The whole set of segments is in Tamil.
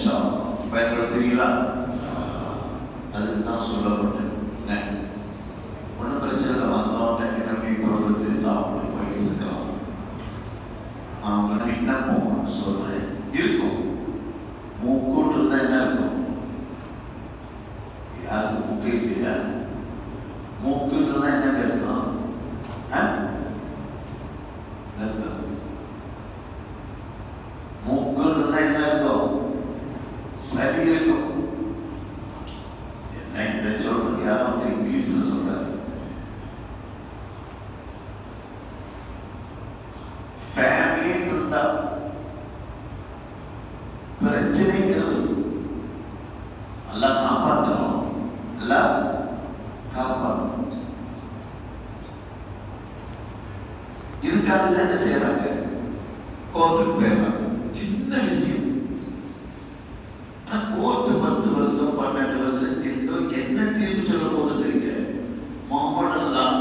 விஷம் பயன்படுத்துவீங்களா ஃபேமிலி பிரச்சனைகள் எல்லாம் காப்பாற்றணும். எல்லாம் காப்பாற்றணும். இருக்காங்க என்ன செய்ய கோர்ட்டுக்கு போயிடுறாங்க சின்ன விஷயம் ஆனா கோர்ட்டு பத்து வருஷம் பன்னெண்டு வருஷம் இருந்தோம் என்ன தீர்ப்பு சொல்ல போகுது தெரியல மாமனெல்லாம்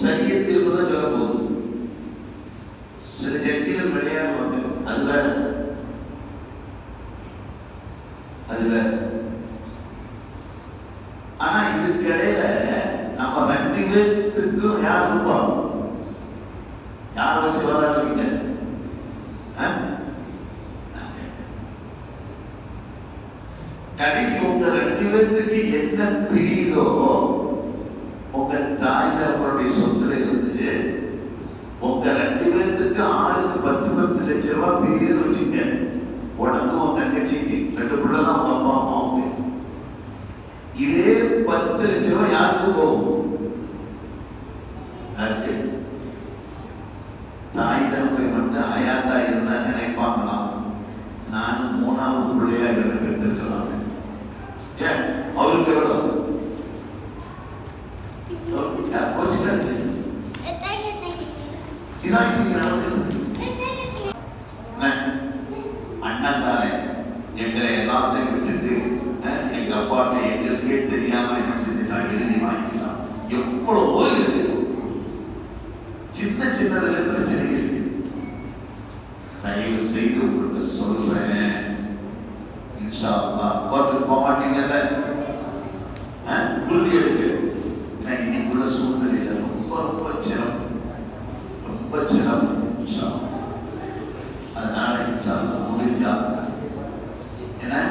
சரியா தீர்ப்பு தான் சொல்ல போகுது சில ஜட்ஜிகள் விளையாடுவாங்க அது வேற அது வேற ஆனா இதுக்கு இடையில நம்ம ரெண்டு பேர்த்துக்கும் யார் இருப்பா யார் வச்சு வராங்க கடைசி உங்க ரெண்டு என்ன பிரியுதோ உங்க தாய் தகப்பனுடைய சொத்துல இருந்து உங்க ரெண்டு பேர்த்துக்கு ஆளுக்கு பத்து பத்து லட்சம் ரூபாய் பிரியுதுன்னு வச்சுங்க உனக்கும் உங்க தங்கச்சிக்கு ரெண்டு பிள்ளைதான் உங்க அப்பா அம்மாவுக்கு. இதே பத்து லட்சம் ரூபாய் யாருக்கும் போகும்? அண்ணன் தானே எங்களை எல்லாத்தையும் விட்டுட்டு எங்க அப்பாட்ட எங்களுக்கே தெரியாம என்ன செஞ்சுட்டான் எழுதி வாங்கிக்கலாம். எவ்வளவோ இருக்கு. சின்ன சின்னதுல பிரச்சனை இருக்கு தயவு செய்து உங்களுக்கு சொல்றேன் இன்ஷா அல்லாஹ் கோர்ட்டுக்கு போக மாட்டீங்கல்ல அஹ், உறுதி எடுக்கு ஏன்னா இன்னைக்குள்ள சூழ்நிலையில ரொம்ப ரொம்ப சிரமம் ரொம்ப சிரமம் இன்ஷா அல்லாஹ். அதனால இன்ஷா அல்லாஹ் முடிஞ்சா ஏன்னா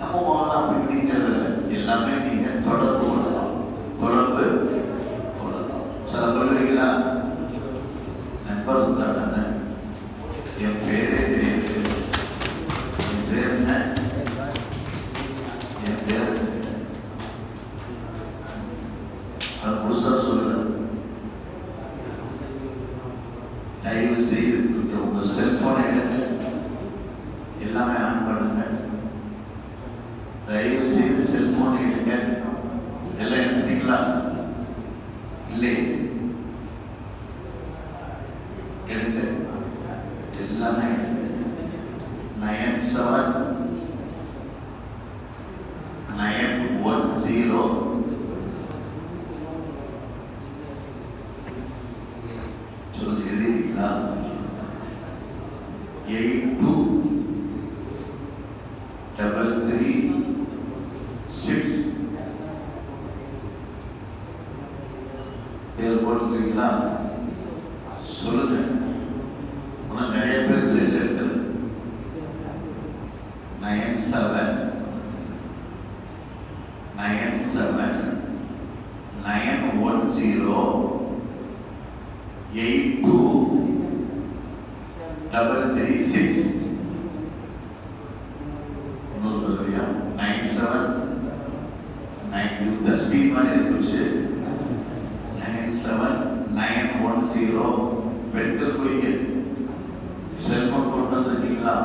நம்ம மாதம் அப்படின்றது எல்லாமே நீங்க தொடர்பு கொள்ளலாம் தொடர்பு கொள்ளலாம் சில சொல்லுவீங்களா நண்பர் இருந்தா தானே என் பேரே தெரியுது என் பேர் என்ன என் பேர் அது முழுசா சொல்லுறேன் தயவு செய்து கொஞ்சம் உங்க செல்போனை எடுங்க எல்லாமே ஆன் பண்ணுங்க தயவு செய்து செல்போனை எடுங்க எல்லாம் எடுத்துட்டீங்களா இல்லை எடுங்க எல்லாமே nine seven nine one zero சொல்லி எழுதிட்டீங்களா eight two double three six பேர் போட்டுக்கிறீங்களா சொல்லுங்க இன்னும் நிறைய பேர் செல் இருக்கு nine seven nine seven nine one zero eight two double three six இன்னொரு தடவையா? நைன் செவன் நைன் இந்த ஸ்பீட் மாதிரி இருந்துச்சு nine seven nine one zero பெண்கள் குறிங்க செல்போன் கொண்டு வந்துருக்கீங்களா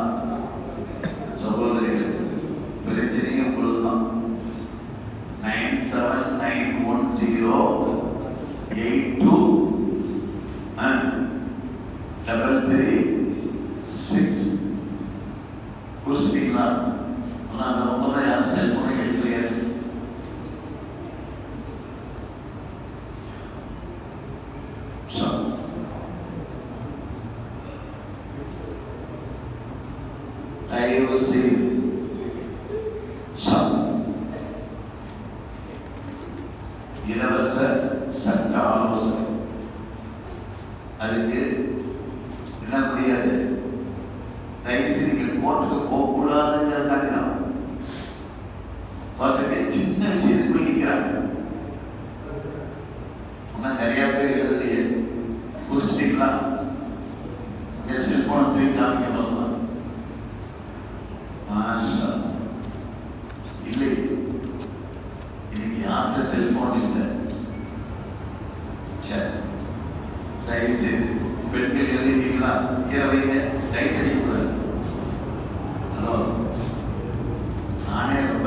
சகோதரிகள் பிரச்சனையும் உங்களுக்கு nine seven nine one zero eight two double three தயவு செய்து இலவச சட்ட ஆலோசனை அதுக்கு என்ன முடியாது தயவுசெய்து நீங்கள் கோர்ட்டுக்கு போகக்கூடாதுங்கிறதுக்காண்டி தான் சொல்றேன் சின்ன விஷயத்துக்கு போய் நிற்கிறாங்க நிறைய பேர் எழுதுலையே குடிச்சிட்டீங்களா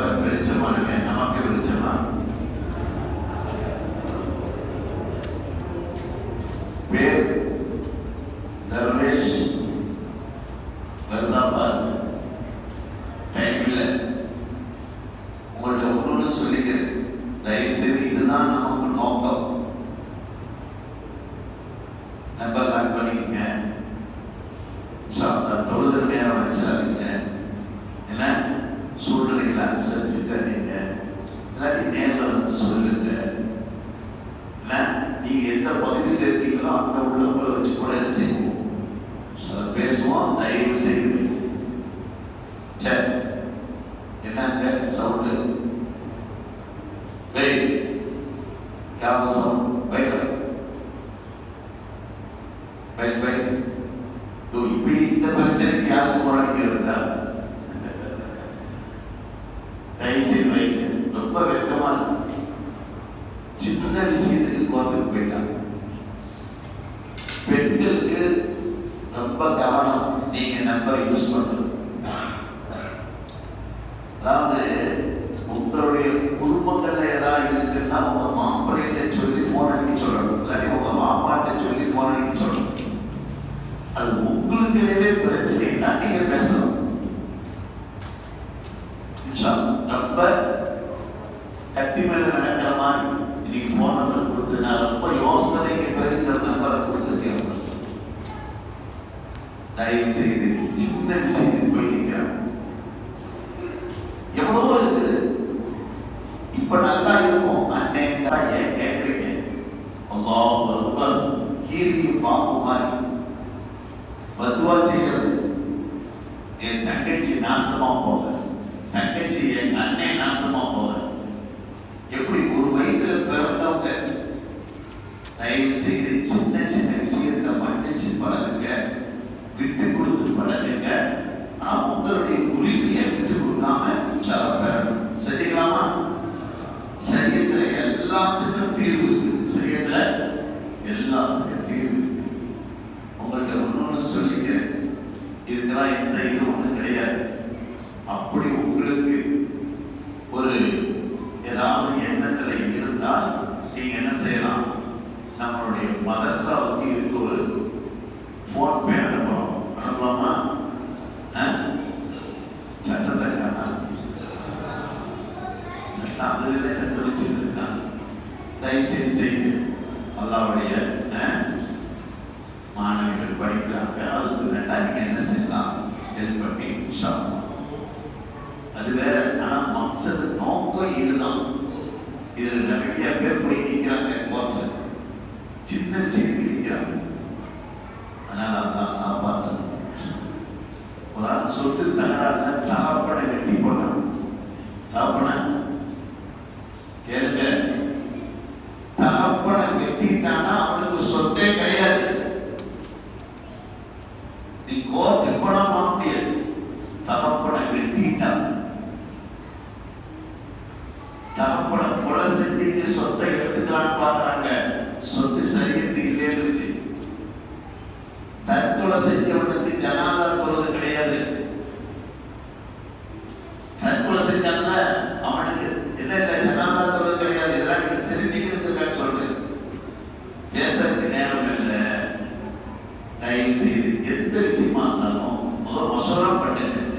வெளிச்சமானங்க நமக்கு வெளிச்சமா பேர் தர்வேஷ் வருதாபாத் டைம் இல்லை. உங்கள்ட்ட ஒன்று சொல்லிக்கிறேன் தயவு செய்து இதுதான் நமக்கு நோக்கம். நம்பர் லாக் பண்ணிக்கங்க சாப்பிட்டா நேரம் வச்சாதீங்க. என்ன? நீங்கள் அனுசரிச்சு தரீங்க இல்லாட்டி நேரில் வந்து சொல்லுங்க இல்லை நீங்கள் எந்த பகுதியில் இருக்கீங்களோ அந்த உள்ளவங்களை வச்சு கூட என்ன செய்வோம் பேசுவோம் தயவு செய்யுங்க சரி என்னங்க சவுண்டு வெயில் கேமரா சவுண்ட் பைக்கா பைக் பைக் இப்போ இந்த பிரச்சனைக்கு யாரும் போராடிக்கிறதா ரொம்ப கவனம் நீங்க நம்பர் யூஸ் பண்றது அதாவது உங்களுடைய குடும்பங்கள்ல ஏதாவது இருக்குன்னா உங்க மாப்பிள்ளைகிட்ட சொல்லி போன் அடிக்க சொல்லணும். இல்லாட்டி உங்க மாமாட்ட சொல்லி போன் அடிக்க சொல்லணும். அது உங்களுக்கு இடையிலே பிரச்சனைனா நீங்க பேசணும். ரொம்ப கத்தி மேல நடக்கிற மாதிரி இன்னைக்கு போன் நம்பர் கொடுத்து நான் ரொம்ப யோசனைக்கு பிறகு இந்த நம்பரை கொடுத்துருக்கேன் உங்களுக்கு. தயவு செய்து சின்ன விஷயத்துக்கு போய் நிற்கிறேன் இதெல்லாம் எந்த இது ஒண்ணும் கிடையாது. அப்படி உங்களுக்கு ஒரு ஏதாவது எண்ணத்துல இருந்தால் நீங்க என்ன செய்யலாம்? நம்மளுடைய மதரசாவுக்கு இதுக்கு ஒரு ஃபோன் பே அனுப்பலாம். அனுப்பலாமா? சட்டத்தை சட்டம் அதுல சட்டம் வச்சிருக்கான் தயவுசெய்து செய்து அல்லாவுடைய மாணவிகள் படிக்கிறாங்க. அதுக்கு வேண்டாம். நீங்கள் என்ன செய்யலாம் ஹெல்ப் அது வேற ஆனா மக்சது நோக்கம் இதுதான். இதுல நிறைய பேர் போய் நிற்கிறாங்க கோர்ட்ல. சின்ன விஷயத்துக்கு நிற்கிறாங்க அதனால அதான் காப்பாற்றணும் ஒரு ஆள் சொத்து தகராறுல தகப்பனை வெட்டி போட்டான் தகப்பனை கேளுங்க தகப்பனை வெட்டிட்டானா அவனுக்கு சொத்தே கிடையாது நீ கோர்ட்டுக்கு போனா வாங்க முடியாது தகப்பனை வெட்டிட்டான் தகப்பன கொலை செஞ்சுட்டு சொத்தை எடுத்துக்கான்னு பாக்குறாங்க சொத்து சரியத்து இல்லைன்னு வச்சு தற்கொலை செஞ்சவனுக்கு ஜனாதார தொழுது கிடையாது. தற்கொலை செஞ்சாங்க அவனுக்கு என்ன இல்லை ஜனாதார தொழுது கிடையாது. இதெல்லாம் நீங்க தெரிஞ்சுக்கணுங்க சொல்றேன். பேசுறதுக்கு நேரம் இல்லை. தயவு செய்து எந்த விஷயமா இருந்தாலும் முதல் மசோரா பண்ணுங்க.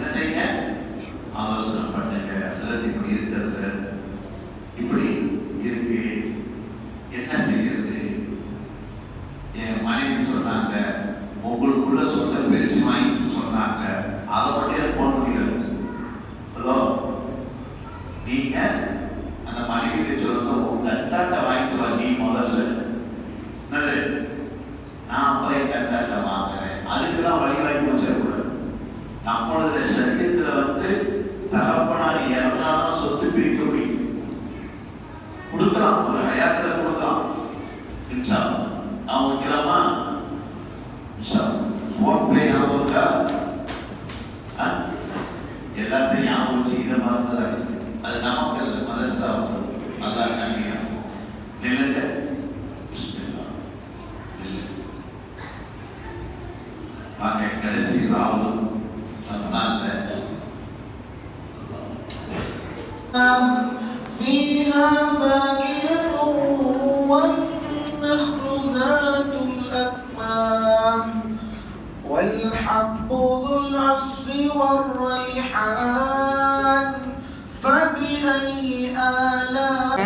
والنخل ذات الأكمام والحب ذو العص والريحان فبأي آلاء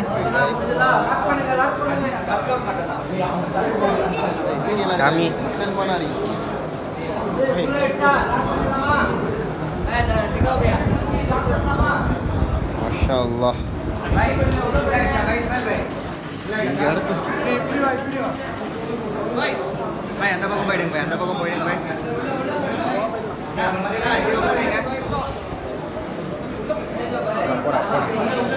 ما شاء الله. भाई अंदर पकड़ बैठेंगे भाई अंदर पकड़ बैठेंगे भाई पड़ा पड़ा